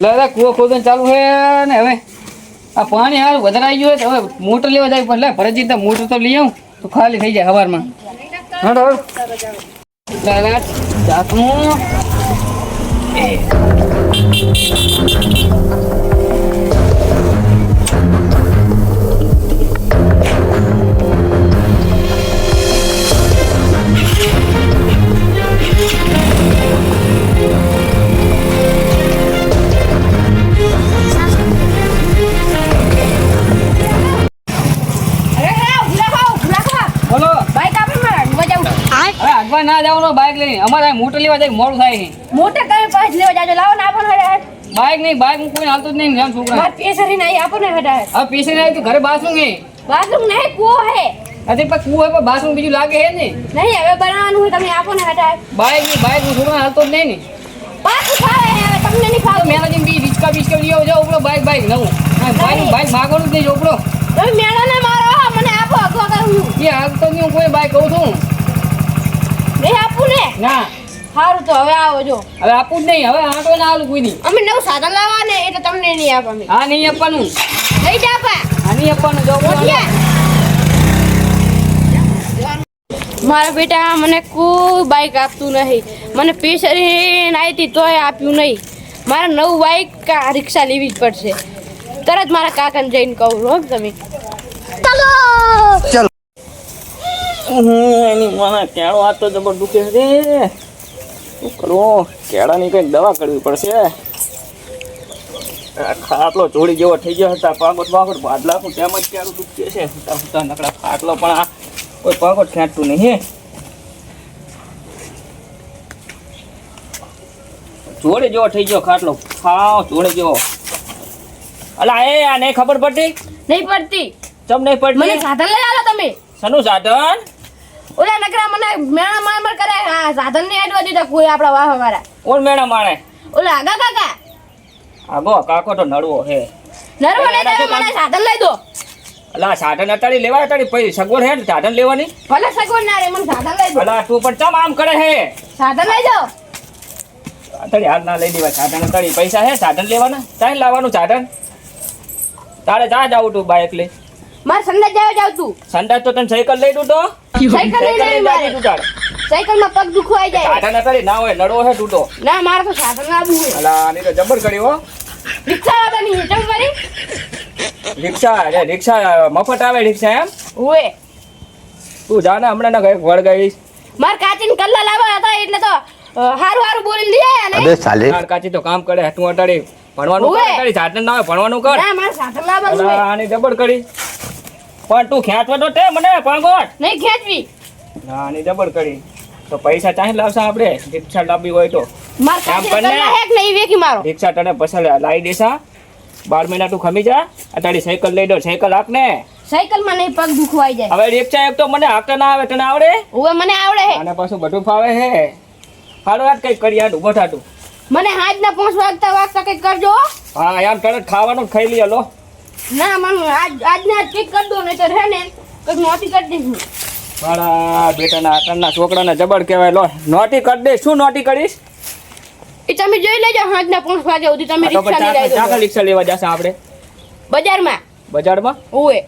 દાદા કૂવો ખોદન ચાલુ છે ને હવે. આ પાણી હાલ વધરાઈ ગયું તો હવે મોટર લેવા જાય પણ લે મોટર તો લઈ આવું. તો ખાલી થઈ જાય સવારમાં હડો દાદા જાતનું. આગળ ના જવાનું બાઇક લઈને. અમારે મોટર લેવા જાય મોડું થાય નહીં. મોટે તમે પાછ લેવા જાજો. લાવો ને આપો ને હેડ બાઇક નહીં બાઇક હું કોઈ હાલતું જ નહીં જેમ છોકરા માર પેસરી નહીં આપો ને હેડ હવે પેસરી નહીં તો ઘરે બાથરૂમ નહીં. બાથરૂમ નહીં કૂવો હે. અરે પણ કૂવો પણ બાથરૂમ બીજું લાગે હે ને નહીં. હવે બનાવવાનું હોય તમે આપો ને હેડ બાઇક નહીં બાઇક હું છોકરા હાલતો જ નહીં ને. પાછું ખાવે હવે તમને નહીં ખાવ મેલા જેમ બી રિસ્કા બિસ્કા લઈ આવજો ઉપડો બાઇક બાઇક નવું હા, બાઇક બાઇક માગવાનું જ નહીં ઉપડો. તમે મેળા ને મારો મને આપો અગવા કરું એ હાલતો નહીં કોઈ બાઇક કહું છું. નહીં આપું ને? ના. સારું તો હવે આવો જો. હવે આપું જ નહીં હવે આંટો ના આલું કોઈ નહીં અમે નવું સાધન લાવવા ને એટલે તમને નહીં આપ હા આ નહીં આપવાનું. લઈ જા પા. હા નહીં આપવાનું જો મારા બેટા મને કોઈ બાઈક આપતું નહીં. મને પેસરી આવી હતી તોય આપ્યું નહીં. મારે નવું બાઈક કા રિક્ષા લેવી જ પડશે. તરત મારા કાકાને જઈને કહું હો તમે. એની મને કેળો હાથ તો જબર દુખે છે? શું કરવું? કેળાની કંઈક દવા કરવી પડશે. ખાટલો જોડી જેવો થઈ ગયો હતા પાકોટ પાકોટ બાદલા બાદલાનું તેમ જ કેળું દુખે છે. હુતા હુતા નકડા ખાટલો પણ આ કોઈ પાકોટ ખેંચતું નહીં જોડે જેવો થઈ ગયો ખાટલો. ખાવ જોડે જેવો. અલા એ આ નહીં ખબર પડતી? નહીં પડતી. ચમ નહીં મને પડતી સાધન લઈ આવો તમે. શનું સાધન? ઓલા નકરા મને મેણા માર કરે. આ સાધન ને એડવા દીધા કોઈ આપણા વાહ વાળા. કોણ મેળા માણે? ઓલા આગા કાકા. આગો કાકો તો નડવો હે. નડવો લઈ દે મને સાધન લઈ દો. અલા સાધન અટાડી લેવા અટાડી પછી સગવડ હે સાધન લેવાની? ભલે સગવડ ના રે મને સાધન લઈ દો. અલા તું પણ ચમ આમ કરે હે? સાધન લઈ દો અટાડી હાલ ના લઈ દેવા સાધન અટાડી પૈસા હે સાધન લેવાના. તારે લાવવાનું સાધન? તારે જા જાવું તું બાઈક લઈ મારે સંડા જાવ જાવ તું સંડા તો તને સાયકલ લઈ દઉં તો? સાયકલ લઈ લઈ મારે તું સાયકલમાં પગ દુખવાઈ જાય. આટા ના કરી ના હોય નડવો હે તૂટો. ના મારે તો સાધન લાવવું હોય. અલા આની તો જબર કરી હો. રિક્ષા વાળાની હેઠળ મારી રિક્ષા અરે રિક્ષા મફત આવે રિક્ષા એમ? ઓએ તું જા ને હમણાં ના કંઈક વળગાઈશ માર કાચીન કલ્લા લાવવા હતા એટલે તો હારું હારું બોલી લઈ અને અબે સાલે કાચી તો કામ કરે હતું અટાડી. ભણવાનું કર. સાધન ના હોય ભણવાનું કર. ના મારે સાધન લાવવાનું આની જબર કરી. પણ તું ખેંચવા તો તે મને પાંગોટ નહીં ખેંચવી. ના ની જબર કરી. તો પૈસા ચાહી લાવશે આપણે? રિક્ષા લાવવી હોય તો. માર કામ કાચીને કર ને. કલ્લા હેક નહીં વેકી મારો? રિક્ષા તને પસંદ લાવી દેસા બાર મહિના તું ખમી જા. તારી સાયકલ લઈ દો. સાયકલ હાક ને સાયકલમાં નહીં પગ દુખવાઈ જાય. હવે રિક્ષા એક તો મને હાકે ના આવે. તને આવડે? હવે મને આવડે હે. અને પાછું બધું ફાવે હે. હાલો આજ કઈ કરી આડું બોઠાડું મને હાજ ના પાંચ વાગતા વાગતા કઈ કરજો હા. યાર તરત ખાવાનું ખાઈ લઈએ લો. ના મને આજ આજને આજ ઠીક કરી દો નહીં તો રહે ને કંઈક નોટી કરી દઈશ. મારા બેટાના આકરના છોકરાને જબર કહેવાય. લો નોટી કરી દે શું નોટી કરીશ? એ તમે જોઈ લેજો હાથ ના પાંચ વાગે સુધી તમે રિક્ષા લઈ જાય ચાકલ જાય રિક્ષા લેવા જશે આપણે? બજારમાં? બજારમાં? ઓએ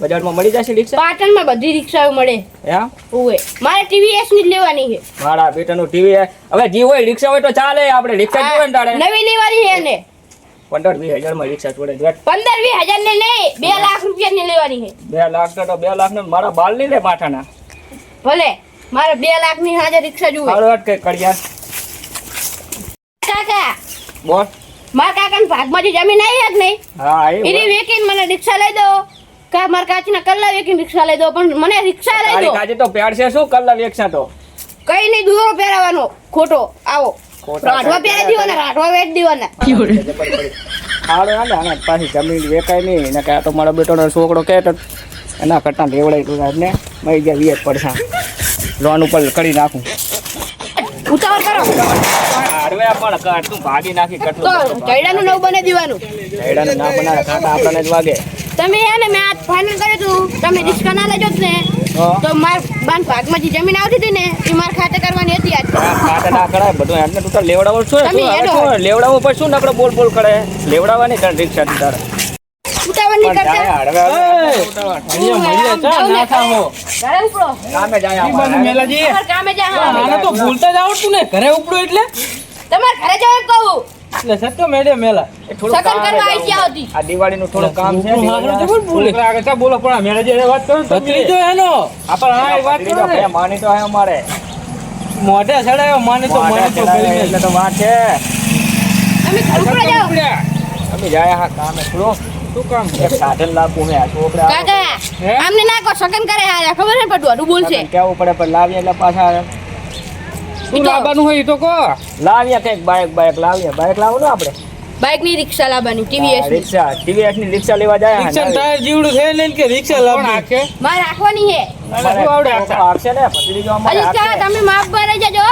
બજારમાં મળી જશે રિક્ષા? પાટણમાં બધી રિક્ષાઓ મળે. હા? ઓએ મારે ટીવીએસની લેવાની છે. મારા બેટાનું ટીવી હવે જી હોય રિક્ષા હોય તો ચાલે આપણે રિક્ષા જોવે ને નવી લેવાની છે ને પંદર વીસ હજારમાં રિક્ષા છોડે. પંદર વીસ હજારની નહીં બે લાખ રૂપિયા ની લેવાની છે. બે લાખ તો બે લાખ ને મારા બાલની લે માથાના. ભલે મારે બે લાખની હાજર રિક્ષા જોવે. હાલો વાત કઈ કડિયા કાકા બોલ. મારા કાકાના ભાગમાં જે જમીન આવી જ નહીં? હા એની વેકીને મને રિક્ષા લઈ દો. કા મારા કાચીના કલ્લા વેકીને રિક્ષા લઈ દો પણ મને રિક્ષા લઈ દો. કાજે તો પેડ છે શું કલ્લા વેચા તો? કઈ નહીં દૂરો પહેરાવાનો. ખોટો આવો. રાઠવા પહેરી દીવાના રાઠવા વેચ દીવાના સારું હાલે આને પાછી જમીન વેચાય નહીં એને કે તો મારો બેટોનો છોકરો કહે તો એના કરતાં લેવડાય તું ને મરી ગયા વીએ પડશા લોન ઉપર કરી નાખું ઉતાવળ કરો હાડવે પણ ભાગી નાખી બને દેવાનું કૈડાનું ના બનાવે કાંટા આપણને જ વાગે તમે હે ને મેં આજ ફાઇનલ કર્યું તું તમે રિક્ષા ના લેજો જ ને. તો માર બાન ભાગમાં જે જમીન આવતી હતી ને એ માર ખાતે કરવાની હતી આજ. ખાતે ના કરાય બધું એમને તું તાર લેવડાવો છો તમે હેડો. લેવડાવો પર શું નકરો બોલ બોલ કરે? લેવડાવવાની તાર રિક્ષા થી તારે. ઉતાવળ નહીં કરતા હળવે હળવે. મળીએ ચા ના થાઓ ઘરે. ઉપડો. કામે જાય ઈ મેલાજી. કામે જા આને તો ભૂલતા જ આવડતું ને. ઘરે ઉપડો એટલે. તમારે ઘરે જાવ એમ કહું. એટલે સત્ય મેડે મેલા. થોડું કામ કરવા આવી ગયા હતી આ દિવાળીનું થોડું કામ છે મારે પણ ભૂલે આગળ ચા બોલો પણ મેરેજ વાત કરો ભત્રીજો એનો. આપણ હા વાત કરો ને. માની તો આયો મારે મોઢે સડાયો માની તો મને તો કરી એટલે તો વાત છે. તમે ઉપડો જાઓ. અમે જાય હા કામે થોડો. શું કામ એક સાધન લાવું મેં આ છોકરા. કાકા આમને ના કો સકન કરે આ ખબર ને પડું બોલશે. કેવું પડે પણ લાવીએ એટલે પાછા શું લાવવાનું હોય તો કહો. લાવ્યા કંઈક બાઇક બાઇક લાવ્યા બાઇક લાવો ને આપણે. બાઇકની રિક્ષા લાવવાની ટીવીએસ રિક્ષા ટીવીએસની રિક્ષા લેવા જાય રિક્ષા ટાયર જીવડું છે લઈને કે રિક્ષા લાવવી. મારે રાખવાની છે. શું આવડે આખશે ને પછી જો અમારે તમે માફ ભરે જજો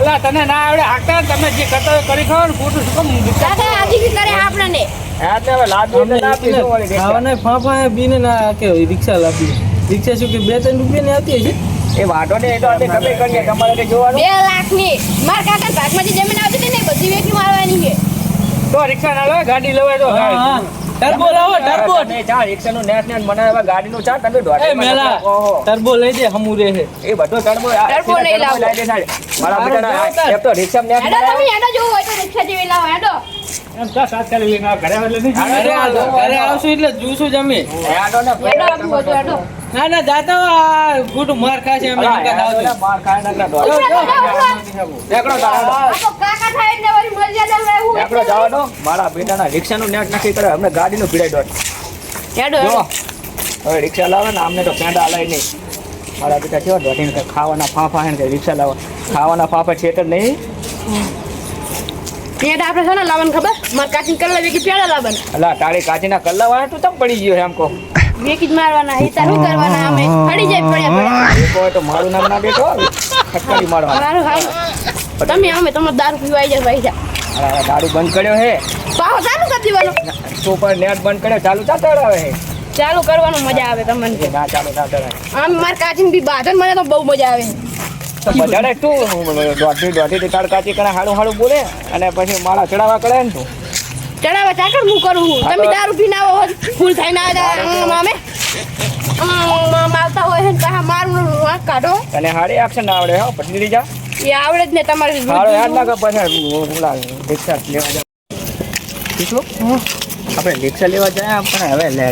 અલા, તને ના આવડે હાંકતા તમે જે કરતા કરી ખાવ ને ખોટું શું કામ? દાદા આજી બી કરે આપણને. હા એટલે હવે લાદવી ને ના આપી શું વળી? ફાફા બીને ના કે રિક્ષા લાવી રિક્ષા શું કે બે ત્રણ રૂપિયા ની આવતી હશે? એ વાટો ને એ તો અમે ખબર કરીએ. તમારે કઈ જોવાનું? બે લાખની માર કાકા ભાગમાં જમીન આવતી હતી ને બધી વેચી મારવાની છે. તો રિક્ષા ના લેવાય ગાડી લેવાય તો ટર્બો લાવો ટર્બો. ને ચા રિક્ષા નું નેટ નેટ મને હવે ગાડીનું ચા તમે દોડ એ મેલા ટર્બો લઈ દે હમુ રે હે એ બધો ટર્બો ટર્બો નહીં લાવો. લઈ દે સાડે મારા બેટા. એક તો રિક્ષા નેટ હેડો તમે હેડો જોવું હોય તો રિક્ષા જેવી લાવો હેડો. ઘરે આવજો, ઘરે આવશું એટલે જોઈશું જમી હેડો ને હેડો હેડો. ના ના જાતા ખોટું માર ખાશે અમે ને, આવશું. માર ખાય ને તાર, કાકા થાય મર્યાદા રહેવું મારા બેટાના રિક્ષાનું નેટ નક્કી કરે અમને ગાડીનું ભીડાઈ જો હવે રિક્ષા લાવે ને અમને તો પેંડા હલાય નહીં. મારા બેટા કેવા દોઢીને કે ખાવાના ફાફા હે ને કે રિક્ષા લાવે. ખાવાના ફાફા છે તો નહીં? પેડા આપણે છે ને લાવવાનું ખબર? મારે કાચી કલ્લા વેકી પેડા લાવવાનું? અલા તાળી કાચીના કલ્લા વાળા તું તમ પડી ગયો એમ કહો? વેકી જ મારવાના હિતા શું કરવાના? અમે પડી જાય પડ્યા પડ્યા. એ તો મારું નામ ના બેઠો ફટકારી મારવા મારું હાલ. તમે અમે તમને દારૂ પીવા આવી જાય ભાઈ જા. દારૂ બંધ કર્યો હે. પાહો ચાલુ કરી દેવાનો. તો પણ નેટ બંધ કર્યો ચાલુ તા ચડાવે હે. ચાલુ કરવાનું મજા આવે તમને. ના ચાલુ ના ચડાવે. આમ માર કાચીને બી બાધન મને તો બહુ મજા આવે. તો બધાને તું દોઢી દોઢી તાળ કાચી કરે હાડું હાડું બોલે અને પછી માળા ચડાવવા કરે ને તું. ચડાવવા ચાકર હું કરું તમે દારૂ પીને આવો હોત ફૂલ થઈને આવે મામે મારતા હોય ને પાછા મારું વાંક કાઢો. તને હાડી એક્શન ના આવડે હો પટલી જા. એ આવડે જ ને તમારે હાડો યાદ લાગે પછી ઓલા રિક્ષા લેવા જા શું આપણે રિક્ષા લેવા જાય પણ હવે લે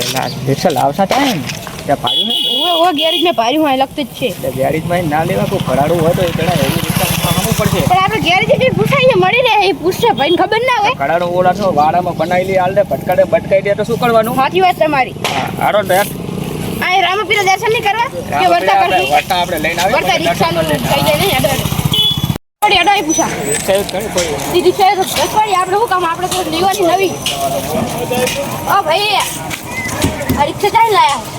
રિક્ષા લાવતા થાય ને ત્યાં પાડ્યું ને? ઓ ગેરેજ મેં પાડ્યું હોય લગતું જ છે. એટલે ગેરેજમાં ના લેવા કોઈ ભરાડું હોય તો એ જણા એવી રિક્ષા ખાવું પડશે. પણ આપણે ઘેર જઈને પૂછાય મળી રહે એ પૂછશે ભાઈને ખબર ના હોય. કડાનો ઓલા છો વાડામાં બનાવેલી હાલ દે ભટકાડે ભટકાઈ દે તો શું કરવાનું? સાચી વાત તમારી. હારો ને આ રામપીર દર્શન નહીં કરવા? કે વર્તા આપણે વર્તા આપણે લઈને આવી વર્તા રિક્ષાનું થઈ જાય ને હેડો હેડો હેડો પૂછા રિક્ષા જ ઘણી કોઈ ઈ રિક્ષા તો રખવાડી આપણે શું કામ? આપણે લેવાની નવી. ઓ ભાઈ આ રિક્ષા ચાલી લાયા?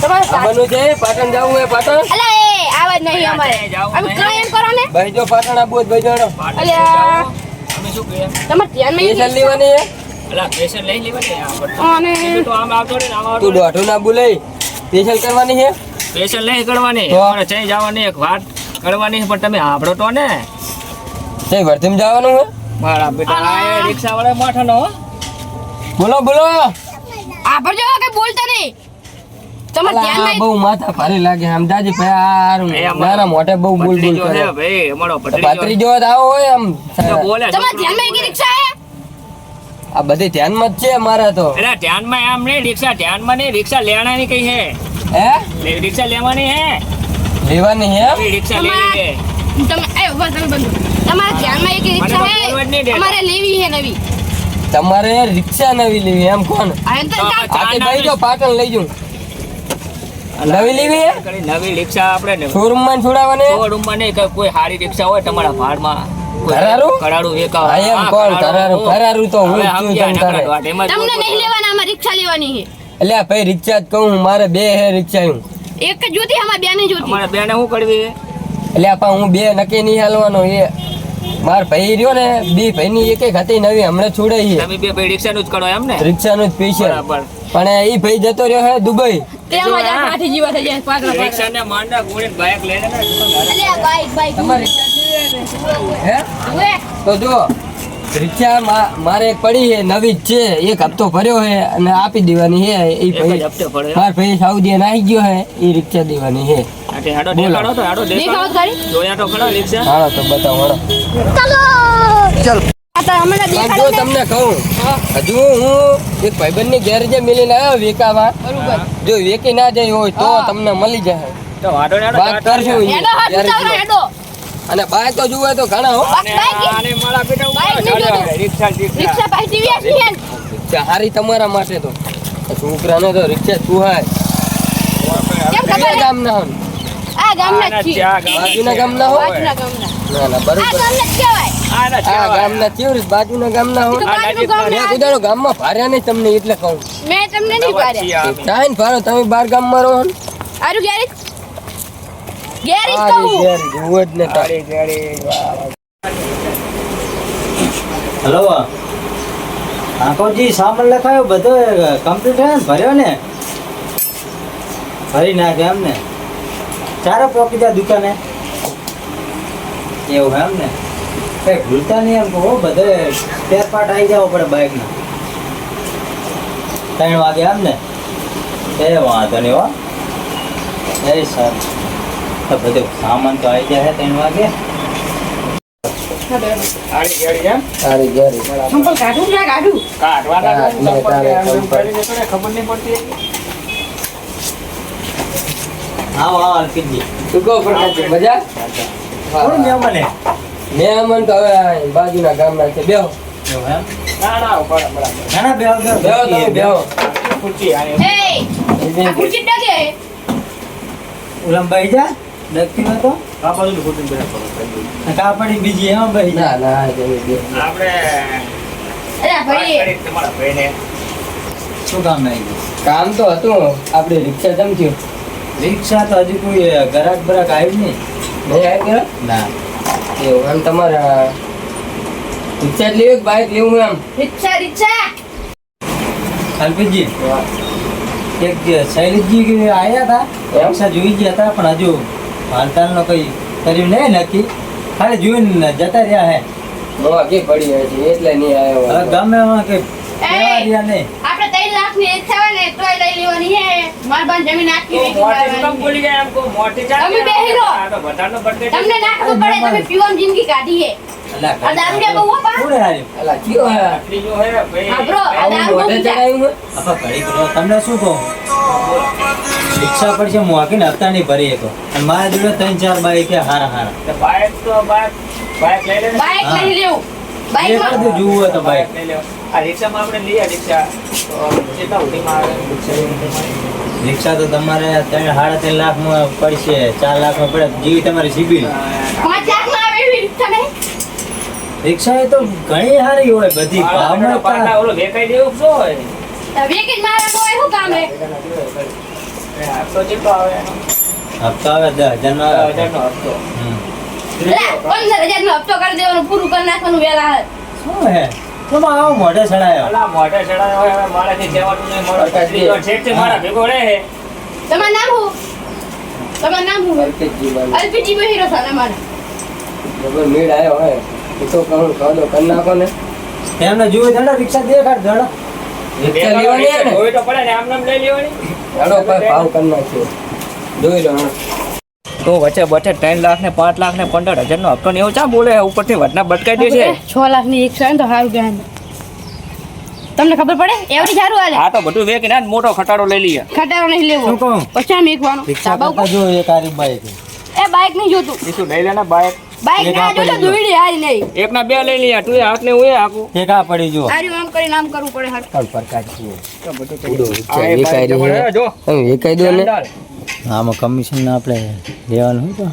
તમારે છે પાટણ જવું હોય પાટણ? અલે એ જ નહીં અમારે. અમે કઈ એમ કરો ને. ભાઈ જો પાટણ આબુ ભાઈ જોડો અલે અમે શું કહે તમારે ધ્યાનમાં પૈસા ઈ લેવાની હે અલા પેશન લઈ લેવા ને. અને તો આમ આવતો ને આમ તું દોઢું ના બોલાય સ્પેશિયલ કરવાની છે? પેશન લઈ કરવાની. અમારે ચઈ જવાની એક વાત કરવાની પણ તમે આપડો તો ને. તે વર્ધમ જવાનું હે મારા બેટા આ રિક્ષા વાળા માઠાનો હો. બોલો બોલો. આ કે બોલતા નહીં? તમારે અલા, ધ્યાનમાં બહુ માથા ભારે લાગે સમજાજી ભાઈ આ હારું. એ અમારો મારા મોઢે બહુ બોલ બોલ કરે. ભાઈ અમારો ભત્રીજો. પાતરી આવો હોય આમ બોલે તમારે ધ્યાનમાં એક રિક્ષા હે આ બધી ધ્યાનમાં જ છે મારા તો. એટલે ધ્યાનમાં આમ નહીં રિક્ષા ધ્યાનમાં નહીં રિક્ષા લેવાની કઈ હે? હે રિક્ષા લેવાની હે? લેવાની હે? નવી રિક્ષા લેવી હે તમે એ ઊભા તમે બંધુ તમારે ધ્યાનમાં એક રિક્ષા મને તો બોલવા જ નહીં હે અમારે લેવી હે નવી. તમારે રિક્ષા નવી લેવી એમ કોણ? આ તો ભાઈ જો પાટણ લઈ જઉં. નવી લેવી નવી રિક્ષા આપણે શોરૂમમાં છોડાવવાની શોરૂમમાં નહીં કોઈ સારી રિક્ષા હોય તમારા ભાડમાં કરારું? કરારું વેકાવા. હા, એમ કોણ? કરારું. કરારું? તો હું છું તમ તારે. તમને નહીં લેવાના અમારે રિક્ષા લેવાની છે એટલે ભાઈ રિક્ષા જ કહું હું, મારે બે હે રિક્ષા હું એક જ જોતી અમાર બે નહીં જોતી અમારે બેને શું કરવી એટલે આપા હું બે નકે નહીં હાલવાનો એ માર ભાઈ રહ્યો ને બે ભાઈ ની એક એક હતી નવી હમણાં છોડાઈ છે તમે બે ભાઈ રિક્ષાનું જ કરો એમ ને રિક્ષા નું જ પીશે બરાબર પણ એ ભાઈ જતો રહ્યો હે દુબઈ તેમાં જ કાઠી જેવા થઈ જાય. પાકડા પાકડા રિક્ષાને માંડા ગોળીને બાઇક લઈને અલે આ બાઈક બાઈક તમારે રિક્ષા જોઈએ ને? હે? તો જો રિક્ષા મારે પડી છે નવી જ છે. એક હપ્તો ભર્યો છે અને આપી દેવાની છે. એ ભાઈ હપ્તે માર ભાઈ સાઉદી નાખી ગયો છે એ રિક્ષા દેવાની છે. બોલો. તો હાડો દેખાવ દેખાડો. કરી જોયા તો ખરા રિક્ષા. હાલો તો બતાવો ચલો. જો તમને કહું હજુ હું એક મિલીને આવ્યો વેકામાં જો વેકી ના જાય હોય તો તમને મળી જાય. ને વાત કરશું અને બાય તો જુએ તો ઘણા હારી તમારા માટે તો. છોકરાને તો રિક્ષા હોય હે? ગામના ગામના ના ગામના હો. ના ના બરોબર. ગામના જ કહેવાય આ ગામના કેવું બાજુના ગામના હો એ તો આ બાજુનું નજીકના ગામ ને. મેં આ- ગામમાં ભાર્યા નહીં તમને એટલે કહું. મેં તમને નહીં પાડ્યા કાંઈ ભારો તમે બાર ગામમાં રહો આરું ગેરેજ. ગેરેજ કહું. ઘેર જોવું જ ને તારે. ગાડી ગાડી વાહ. સામાન લખાયો બધો કમ્પ્યુટર ભર્યો ને? ભરી નાખે એમ ને ચારે પોકી દુકાને. એવું એમ ને કઈ ભૂલતા નહીં એમ કહો બધે સ્પેર પાર્ટ આવી જવો પડે બાઇકના ત્રણ વાગે એમ ને? એ વાંધો નહીં હો. એ સર. તો બધું સામાન તો આવી જાય ત્રણ વાગે. હા, ખબર નહીં પડતી આવો અલ્પિતજી. શું કહો પ્રકાશજી મજા? મેં મને. મહેમાન તો હવે બાજુના ગામના છે. બેહો. ના ના બરાબર બરાબર ના ના બેહો બેહો. બેહો ખુરશી આ ખુરશી ડગે. ઉલમ બેહી જા દખતી હોય તો આ બાજુ ખુરશી બેઠા પડો કા પડી બીજી એમાં બેહી. જા ના ના આપણે અરે ભાઈ તમારા ભાઈને. શું કામ ગયું કામ તો હતું. આપણે રિક્ષા જમ થયું રિક્ષા તો હજી કોઈ ગરાક બરાક આવ્યું નહીં. નહીં આવી ગયો? ના. એવું એમ તમારે રિક્ષા જ લેવી કે બાઇક લેવું એમ? રિક્ષા રિક્ષા. અલ્પિતજી એક શૈલેષજી આવ્યા આયા હતા? એમ? રિક્ષા જોઈ ગયા હતા પણ હજુ હાલતાલનો કઈ કર્યું નહીં નક્કી. ખાલી જોઈને જતા રહ્યા હે. બવા કે પડી જાય છે એટલે નહીં આવ્યો ગમે એમાં કે આપણે ત્રણ લાખની ઈચ્છા હોય ને તોય લઈ લેવાની હે માર પાસે જમીન આખી વેચી મોટી શું કામ મારવાની. બોલી જાય એમ કહું? મોટી ચાલ તમે બેહી રહો. બધાનો birthday છે. તમને નાખવું પડે તમે પીવાની જિંદગી કાઢી હે અલા, આ દારૂડિયા બહુ હો બા. કોણે અલા કયો હે આટલી જો હે ભાઈ. હા, bro. દારૂ બહુ મોઢે પીતા. ચડાવ્યું હે? આપા ઘડી કરો તમને શું કહું રિક્ષા પર છે મોકીને હપ્તા નહીં ભરી શકો અને મારા જોડે ત્રણ ચાર બાઈક છે હારા હારા બાઈક તો બાઈક બાઈક લઈ લેવું બાઈક. લેવું બાઈક બાઈકમાં જોવું હોય તો બાઈક લઈ લેવો. આ રિક્ષામાં આપણે લઈએ રિક્ષા. તો કેટલા સુધીમાં આવે? રિક્ષા રિક્ષા તો તમારે ત્રણ સાડા ત્રણ લાખમાં પડશે. ચાર લાખમાં પડે. જેવી તમારી સિબિલ રિક્ષા એ તો ઘણી સારી હોય. બધી ભાવમાં ઓલો વેકાઈ દેવું શું હોય. વેકેટ મારા તો શું કામ હે હપ્તો કેટલો આવે? હપ્તો આવે દસ હજાર નો હપ્તો. પંદર હજાર નો હપ્તો કરી દેવાનો પૂરું કરી નાખવાનું વેલા હે શું હે? આવો મોઢે ચડાયો. અલા, મોઢે ચડાયો હોય, હવે મારાથી જવાનું નહીં, મારો ત્રીજો છેક છે, મારા ભેગો રહે. છે. તમારું નામ શું? તમારું નામ અલ્પેશજી અલ્પીજી માં હીરો સાને મારે જબર મેળ આવ્યો હે એ તો કહું કહો કરી નાખો ને. એમને જુએ ધડો રિક્ષા દેખાડ ધડો. રિક્ષા લેવાની હોય તો પડે ને, આમ નામ લઈ લેવાની. હેડો ભાઈ ભાવ કરી નાખ્યો. જોઈ લો હા. તો વચ્ચે વચ્ચે ત્રણ લાખ ને પાંચ લાખ ને પંદર હજાર નો હપ્તો ને એવું ચા બોલે ઉપરથી વટના બટકાઈ દે છે છ લાખની એક તો સારું ગયા તમને ખબર પડે? એવરી સારું હાલે. આ તો બધું વેક આ મોટો ખટાડો લઈ લઈએ. ખટાડો નહીં લેવો. શું કહું? પછી આમ એકવાનો ઉપર. જો એ તારી બાઈક એ બાઈક નહીં જોતું. બીજું લઈ લે બાઈક બાઈક ના જોતો દુઈડી. હારી નહીં. એક ના બે લઈ લઈએ તું હાથ ને હું આકુ એક આ પડી જો આરી આમ કરીને આમ કરવું પડે હારું. કલ પ્રકાશ જુઓ. ઉડો રિક્ષા વેકાઈ રહી હે. જો. તમે વેકાઈ દો ને. આમાં કમિશન આપણે લેવાનું હોય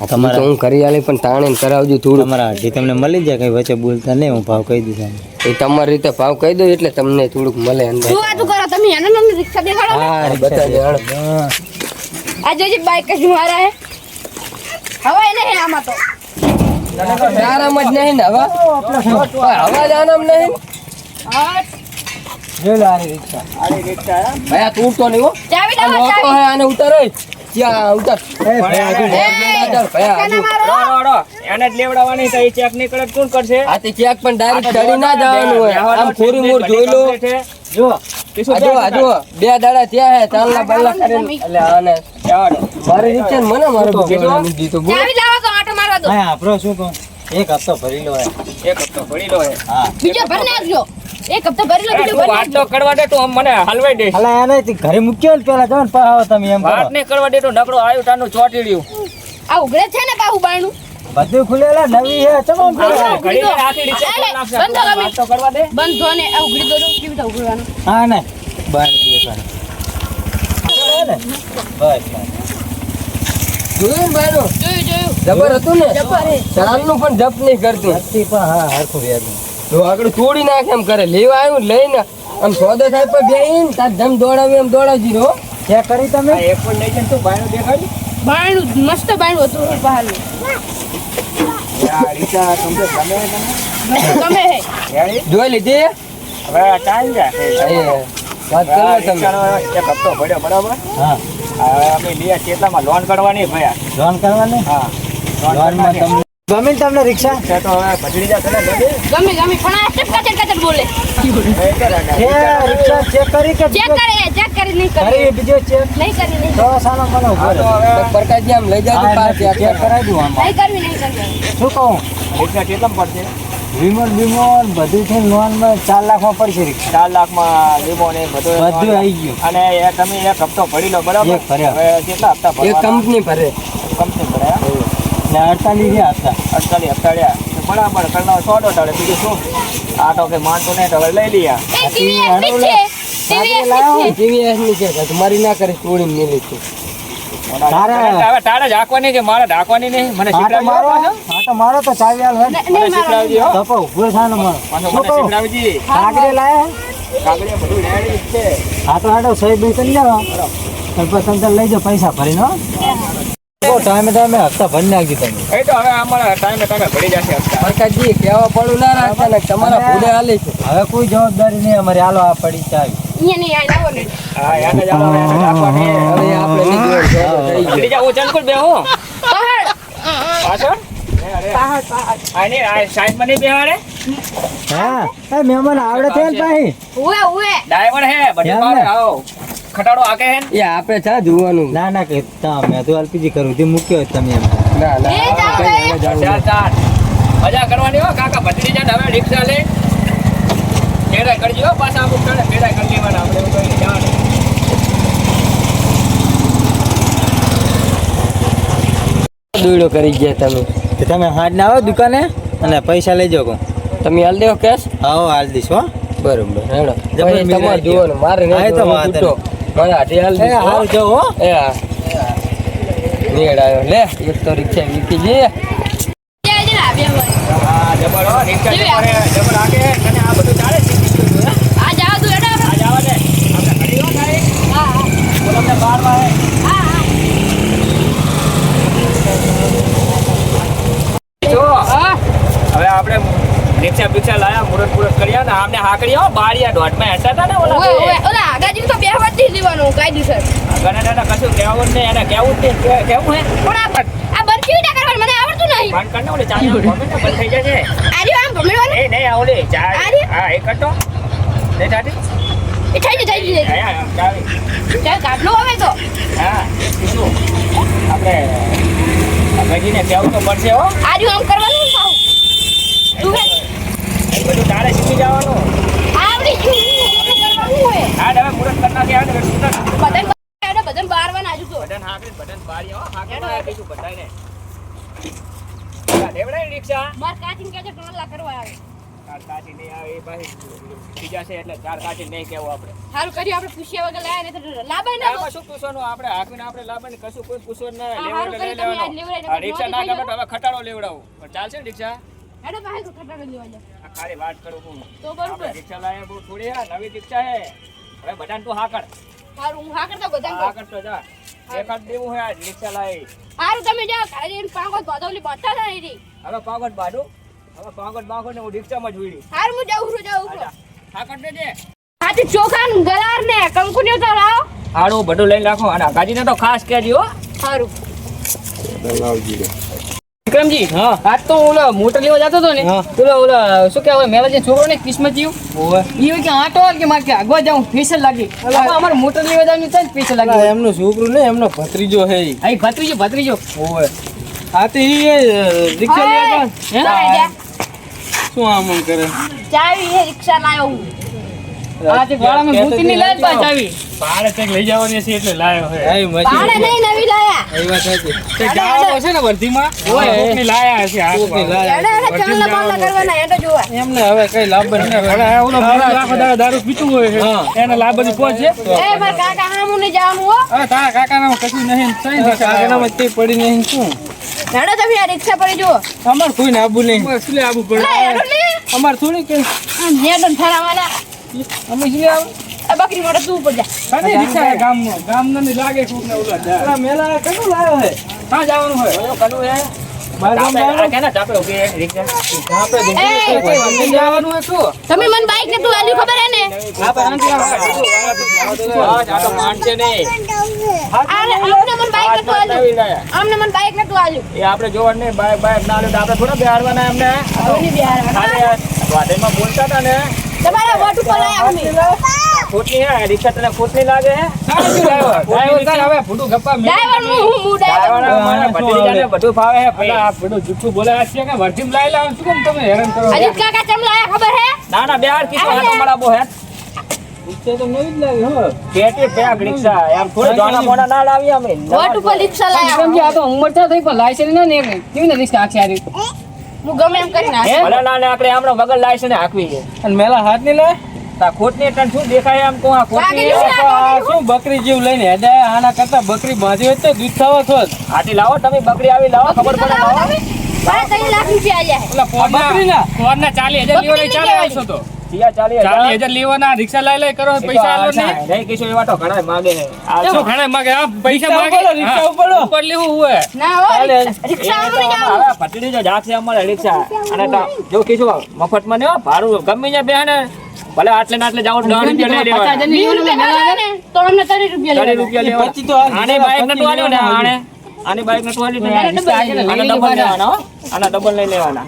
તો તમારે હું કરી આલે પણ તાણે કરાવજો થોડું તમારા હાથી તમને મળી જાય કઈ વચ્ચે બોલતા નહીં હું ભાવ કહી દીધા. એ તમારી રીતે ભાવ કહી દો એટલે તમને થોડુંક મળે અંદર. શું વાતું કરો તમે? એને નામ રિક્ષા દેખાડો હા બતાજો હા. આ જોજે બાઈક જ મારા હે. હવાય નહીં આમાં તો. આરામ જ નહીં ને હવે? હવા જાનમ નહીં જોઈ લો રિક્ષા. આડી રિક્ષા ભાઈ તૂટતો નહીં હો. ચાવી લાવો ચાવી. હે આને ઉતાર એ ક્યાં ઉતાર. એ ભાઈ. મારો રો. એને જ લેવડાવવાની તો એ ચેક નહીં કોણ કરશે? આ તે ક્યાંક પણ ડાયરેક્ટ ચડી ના જવાનું હોય. આમ થોડી મોર જોઈ લો. જો પીછું આ જો આ જો. બે દાડા ત્યાં હે ચાલના બાલના તમે. એટલે આને. મારી રીતે મને મારો ચાવી લાવો તો આટો મારવા દો. હા આપણો શું કહું? એક હપ્તો ભરી લો એક હપ્તો ભરી લો હા. બીજો ભરી નાખજો. એક હપ્તો ભરી લો બીજો વાત તો કરવા દે તું મને હલવાઈ દે અલા એને ઘરે મૂક્યો ને પેલા જો ને પાહો તમે એમ વાત નહીં કરવા દે તો નકરો આવ્યું તાનું ચોટીડ્યું. આ ઉઘડે છે ને બાહુ બાણું બધું ખુલેલા નવી હે ચમો ઘડી. બંધ તો કરવા દે. બંધ થો ને આ ઉઘડી દો કેવી રીતે ઉઘડવાનું? હા ને. બાર દે ને. બસ જોયું ને જોયું જોયું. જબર હતું ને? જબર. હે. ચાલનું પણ જપ નહીં કરતું. હતી પણ હા હરખું વ્યાજ આગળ તોડી નાખે એમ કરે લેવા આવ્યું લઈને આમ સોદા સાહેબ પર બેહીને તાર ધમ દોડાવી એમ દોડાવજી રો ચેક કરી તમે? એક પણ લઈ જઈને તો બાયણું દેખાડી. બાયણું મસ્ત બાયણું હતું. બહારનું ગમે ગમે હે. જોઈ લીધી? હવે ટાઈમ જાય વાત કરો તમે. એક હપ્તો ભર્યો બરાબર? હા. હવે અમે લઈએ ચેતલામાં લોન કરવાની ભયા. લોન કરવાની? હા. લોન લોનમાં તમને ગમે તમને રિક્ષા? તો હવે જા તને ગમે ગમે પણ આ બોલે. રિક્ષા ચેક કરી કે ચેક કરે ચેક કરી નહીં કરી. કરી બીજો ચેક. નહીં કરી નહીં તો સાનો મને તો હવે પ્રકાશજી આમ લઈ જાજો હા, પાર એટલે ચેક કરાવી દઉં આમાં. નહીં કરવી નહીં કરવી. શું કહું? રિક્ષા પડશે? વિમોન વિમોન બધું છે લોનમાં ચાર લાખમાં પડશે રિક્ષા. ચાર લાખમાં વીમો ને બધું બધું આવી ગયું. અને એ તમે એક હપ્તો ભરી લો બરાબર. હવે કેટલા હપ્તા એક કંપની ભરે. કંપની ભર્યા? ને અડતાલીસ ગયા હતા. અડતાલીસ હપ્તાડ્યા તો બરાબર કરનાર સો દોઢ બીજું શું? આટો કે માનતું નહીં તો લઈ છે. ટીવીએસની છે. તમારી ના કરી તોડીને મેલી તું તારે- હવે. જ હાંકવાની છે મારે ઢાંકવાની નહીં. મને મારો. હા તો મારો તો ચાવી હાલ મને. શીખડાવજો હો. તપો ઊભો થાય ને મારો. મને શીખડાવજી. કાગરે લાયા. કાગળિયા બધું રેડી છે. હા તો હાડો સહી બી કરી લેવા લઈ જાઓ પૈસા ભરીને હો ટાઈમે ટાઈમે હપ્તા ભરી નાખજો તમે. એ તો હવે અમારા ટાઈમે ટાઈમે ભરી જશે હપ્તા પ્રકાશજી કેવા પડું ના રાખતા ને તમારા ભૂલે હાલે છે. હવે કોઈ જવાબદારી નહીં અમારે હાલો આ પડી ચાવી અહીંયા નહીં આ લાવો ને. હા યાદ જ આવે એને હવે આપણે નહીં જોવાનું, બીજા હું ચંદકુલ બે હું? પહાડ. પાછળ? પહાડ પહાડ. આ નહીં આ સાઈડમાં નહીં બેહાડે? હા એ મહેમાન આવડે છે ડ્રાઈવર હે બધી આવો. ખટાડો આકે હે? એ આપણે ચા જોવાનું. ના ના કે તા મેં તો એલપીજી કરું તે મૂક્યો તમે એમ. ના ના આપણે મજા કરવાની હો કાકા ભત્રીજા ને હવે રિક્ષા લે. કેડા કરજો પાછા અમુક કરે કેડા કરી લેવાના. આપણે તો જવાનું દોડો કરી ગયા તમે. તમે હાડ ના આવો દુકાને અને પૈસા લઈ જાઓ તમે હાલ દેવો કેશ હા હાલ દઈશ હો. બરોબર. હેડો તમારે જોવાનું. મારે નહીં તો છૂટો. મારે હાથે હાલ એ દીધો, હો. હો. એ હા. નીકળ આવ્યો. લે એક તો રિક્ષા વીકી જઈએ ત્યાં જઈને આવ્યા હોય હા જબર હો રિક્ષા જબર આગે અને આ બધું ચાલે શીખી ગયું તું, હે? આ જાઓ તું એડા આ જવા દે. આપણે ઘડી હો થાય હા હા. બોલો અમને બાર વાગે હા હા. હવે આપણે રિક્ષા બિક્ષા લાયા મુરત મુરત કર્યા ને. આમને હાકડી હો બારિયા દોઢમાં હેઠા હતા ને ઓલા ઓલા આગાજી તો બેહવા જ નહીં દેવાનું કાયદેસર ઘણા દાદા કશું કહેવું નહીં એને કહેવું જ કેવું હે? પણ આ આ બંધ કેવી રીતે કરવાનું? મને આવડતું નહીં. બંધ કરને ઓલે ચાલે ને બંધ થઈ જશે. આરી આમ ભમેડવાનું એ નહીં આ ઓલી ચા હા એ કટો. નહીં થાતી એ થઈ જાય થઈ જાય હા, ચાવી ચાલ. કાઢલો હવે તો. હા શું? આપણે આ કેવું તો પડશે હો. આરી આમ કરવાનું તું બધું તારે શીખી જવાનું. કરવાનું હા હવે મુરત કરી નાખી આવે સુતર બટન એડા બટન બારવાના આજુ તો. બટન હાકડી બટન બારી હો હાકડી માં કીધું બધાને દેવડાય રિક્ષા. માર કાચીન કે છે ટોલા કરવા આવે. ચાર કાચી નહીં આવે એ પાછી બીજા છે એટલે ચાર કાચી નહીં કેવું આપણે. સારું કર્યું આપણે પૂછ્યા વગર લાયા ને તો લાભાય ના આમાં શું પૂછવાનું? આપણે હાકીને આપણે લાવવાની કશું કોઈ પૂછવાનું ના. હા, લેવું હારું એટલે લઈ લેવાનું. આજ લેવડાવી આ રિક્ષા ના ગમે હવે ખટાડો લેવડાવું. ચાલશે ને રિક્ષા? હેડો પાસે ખટાડો લેવા જાય ખાલી વાત કરું હું તો બરોબર. રિક્ષા લાયા બહુ થોડી આ નવી રિક્ષા હે. હવે બધાને તું હાકડ સારું હું હાકડ તો બધા હાકડ તો જા. એકાદ દેવું હે આ રિક્ષા લાવી સારું તમે જાઓ કાલે એને પાંખો ધોધવલી બતા ના રહી હવે પાગોટ બાડો હવે પાગોટ બાગો ને હું રિક્ષામાં જ ઉડી સારું હું જાઉં છું જાઉં છું. હાકડ દેજે હા આથી ચોખા ને ગલાર ને કંકુનિયો તો લાવ. આડું બધું લઈને રાખો. અને ગાજીને તો ખાસ કહેજો હો. સારું વિક્રમજી હા. આજ તો ઓલો મોટર લેવા જતો હતો ને ઓલો પેલો ઓલો શું કહેવાય મેલા જે છોકરો ને કિસ્મત જીવ ઈ હોય કે આટો વાર કે મારે આગવા જાઉં સ્પેશિયલ લાગી. આમાં અમારે મોટર લેવા જવાનું છે સ્પેશિયલ ના, લાગી એમનું છોકરું ને એમનો ભત્રીજો હે આઈ અહીં ભત્રીજો ભત્રીજો. ઓવે. આ તો ઈ રિક્ષા લેવા હે? શું આમ આમ કરે? ચાવી હે રિક્ષા લાયો હું. આ તે વાળામાં મૂતી ની લાજ પાછ આવી. ભાડે કંઈક લઈ જવાની છે એટલે લાયો હે. આઈ મજી પાડે નહીં નવી લાયા. એ વાત સાચી. તે જવાનો છે ને વર્ધીમાં? ઓય. કોકની લાયા છે કોકની હાથમાં. લાયા. એડે એડે ચાંદલા બાંદલા કરવાના એડે જોવા એમને હવે કઈ લાભ ઘરે આ ઓલો મારો લાખો દાડા દારૂ પીતું હોય છે. એને લાભ પહોંચે એ માર કાકા હામું ને જવાનું હો. હવે તારા કાકાના કશું નહીં સહી કાકા નામ તે પડી નહીં શું? હેડો તમે આ રિક્ષા પડી જુઓ. અમાર કોઈ ને આબુ નહીં બસ લે પડે? અમાર થોડી કે આમ નેડો ને ઠરાવાના અમે શું આ બકરી તું ઉપર જા. કાની ની લાગે મેલા કનું લાયો હે? જવાનું હે? કેના હે? તમે મને બાઈક ને તું આલ્યું ખબર હે ને? હા, આ તો નહીં. મને બાઈક ને આલ્યું. નવી લાયા. આમને મને બાઈક ને તું આલ્યું. એ આપણે જોવાનું નહીં બાય બાય ના આપડે આપણે થોડા બિહારવાના એમને? હવે બિહાર ખાલી બોલતા હતા ને. તમારા વોટ ઉપર લાયા અમે ખોટની હે રિક્ષા તને ખોટની લાગે હે ડ્રાઈવર તાર હવે ભૂંડું ગપ્પા મેં ડ્રાઈવર હું હું હું ડ્રાઈવર ડ્રાઈવરના મને ભત્રીજાને બધું ફાવે હે અલા, આ બધું જુઠ્ઠું બોલે આ છે કે વર્ધીમાં લાયેલા હોય, શું કેમ તમે હેરાન કરો અજીત કાકા ચમ લાયા ખબર હે ના ના બેહાડ કીધું હાથો મળાબો હે રિક્ષા તો નવી જ લાવી હો પેટી પેક રિક્ષા એમ થોડી જોના મોના ના લાવી અમે વોટ ઉપર રિક્ષા લાયા વિક્રમજી આ તો ઉંમર તો થઈ પણ લાયસન્સ ના ને એમ કેવી ને રિસ્ક આખી હારી હું ગમે એમ કરી નાખ ભલે ના ને આપણે હમણાં વગર લાયસન્સ હાંકવી છે. અને મેલા હાથની લે? તા ખોટની તને શું દેખાય આમ તો આ ખોટની? વાગી આ શું બકરી જીવ લઈને હેડે આના કરતા બકરી બાંધી હોય તો દૂધ થવા છો હાથી લાવો તમે બકરી આવી લાવો ખબર પડે લાવો લાખ રૂપિયા ચાલે. તો. સિયા ચાલી હજાર. લેવાના રિક્ષા લઈ લઈ કરો પૈસા આલો આ નહીં. રહી એવા તો ઘણા માગે છે. આ શું શું? ઘણા માગે? આ પૈસા માગે? રિક્ષા હા, ઉપર લેવું હોય. ના હો રિક્ષા- જાવું અમારે રિક્ષા. અને જો મફતમાં ભાડું ગમે ત્યાં ભલે આટલે ને આટલે જાવ રૂપિયા લઈ તો અમને ત્રીસ રૂપિયા ત્રીસ તો આને બાઈક ને આને. આની બાઈક નતું આલ્યું ને આને double લઈ લેવાના. ડબલ લેવાના હો. આના ડબલ લઈ લેવાના.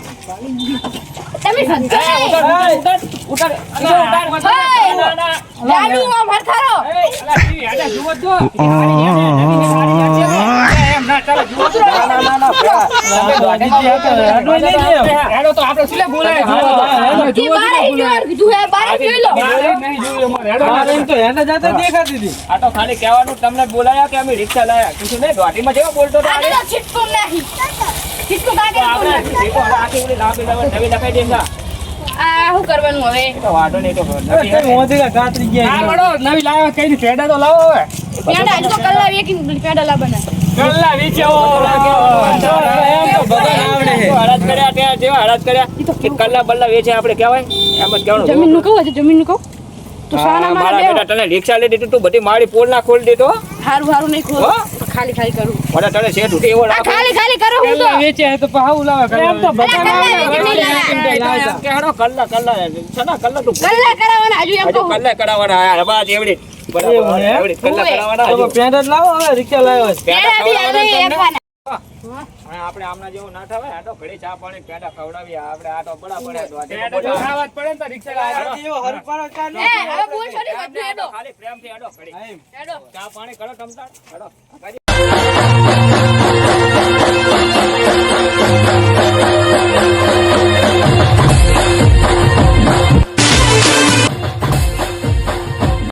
તમે તમને બોલાયા કે અમે રિક્ષા લાયા કીધું નહીં દ્વાટીમાં જેવો બોલતો ઓલી લાંબી લાંબી નવી લખાઈ આ શું કરવાનું હવે? તો નહીં તો કાતરી ગયા આ. નવી કઈ પેડા તો લાવો હવે. પેડા તો એક પેડા આવડે હરાજ કર્યા ત્યાં જેવા હરાજ કર્યા કલ્લા બલ્લા વેચે આપણે કહેવાય? એમ જ કહેવાનું જમીનનું કહું જમીનનું કહું. તો સાના મારા મારા બેટા તને રિક્ષા લઈ દીધું તું બધી મારી પોલ ના ખોલી દીધો હારું હારું નહીં ખોલ. ખાલી ખાલી કરું. મને તને શેઠ ઉઠી એવો આ ખાલી ખાલી કરું હું તો. પાહુ લાવે એમ તો. કલ્લા વેચી નહીં લાયા. એમ કે હેડો કલ્લા કલ્લા છે કલ્લા તું કલ્લા કરાવવાના હજુ એમ કલ્લા કરાવવાના હા, બસ એવડી. બરાબર એવડી કલ્લા કરાવવાના તો પેન્ટ લાવો હવે રિક્ષા લાવ્યો છે. પેડા પેડા બી ખવડાવવાના એકવાના. આપણે આમના જેવું ના થવાય આટો તો ઘડી ચા પાણી પેડા ખવડાવીએ. આપણે આટો બડા આ પેડા તો તો ખાવા જ પડે ને તો રિક્ષા લાવ્યા. આજે એવો હરપાળો ચાલ એ હવે બોલ છોડી વધુ હેડો. ખાલી પ્રેમથી હેડો ઘડી હેડો. ચા પાણી કરો તમતા હેડો.